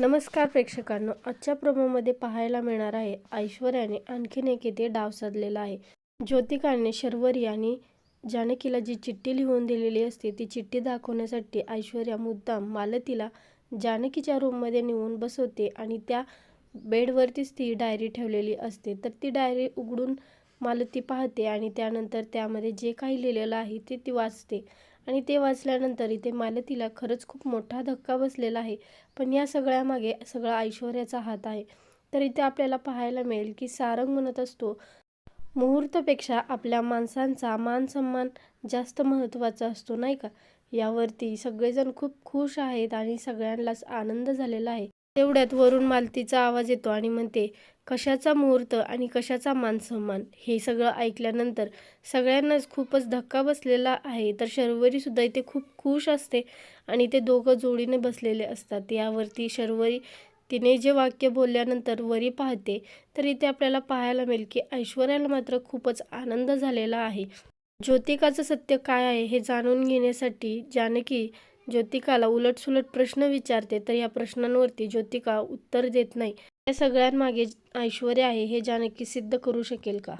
नमस्कार प्रेक्षकांनो आजच्या प्रोमोमध्ये पाहायला मिळणार आहे ऐश्वर्याने आणखीन एक येथे डाव साधलेला आहे. ज्योतिकाने शर्वरी आणि जानकीला जी चिठ्ठी लिहून दिलेली असते ती चिठ्ठी दाखवण्यासाठी ऐश्वर्या मुद्दाम मालतीला जानकीच्या रूममध्ये नेऊन बसवते आणि त्या बेडवरतीच ती डायरी ठेवलेली असते. तर ती डायरी उघडून मालती पाहते आणि त्यानंतर त्यामध्ये जे काही लिहिलेलं आहे ते ती वाचते. आणि ते वाचल्यानंतर इथे मालतीला खरंच खूप मोठा धक्का बसलेला आहे. पण या सगळ्यामागे सगळा ऐश्वर्याचा हात आहे. तर इथे आपल्याला पाहायला मिळेल की सारंग म्हणत असतो मुहूर्तपेक्षा आपल्या माणसांचा मान सन्मान जास्त महत्त्वाचा असतो नाही का? यावरती सगळेजण खूप खुश आहेत आणि सगळ्यांनाच आनंद झालेला आहे. तेवढ्यात वरून मालतीचा आवाज येतो आणि म्हणते कशाचा मुहूर्त आणि कशाचा मान सन्मान हे सगळं ऐकल्यानंतर सगळ्यांनाच खूपच धक्का बसलेला आहे. तर शर्वरीसुद्धा इथे खूप खुश असते आणि ते दोघं जोडीने बसलेले असतात. यावरती शर्वरी तिने जे वाक्य बोलल्यानंतर वरी पाहते तर इथे आपल्याला पाहायला मिळेल की ऐश्वर्याला मात्र खूपच आनंद झालेला आहे. ज्योतिकाचं सत्य काय आहे हे जाणून घेण्यासाठी जानकी ज्योतिकाला उलटसुलट प्रश्न विचारते तर या प्रश्नांवरती ज्योतिका उत्तर देत नाही. या सगळ्यांमागे ऐश्वर्या आहे हे जानकी सिद्ध करू शकेल का?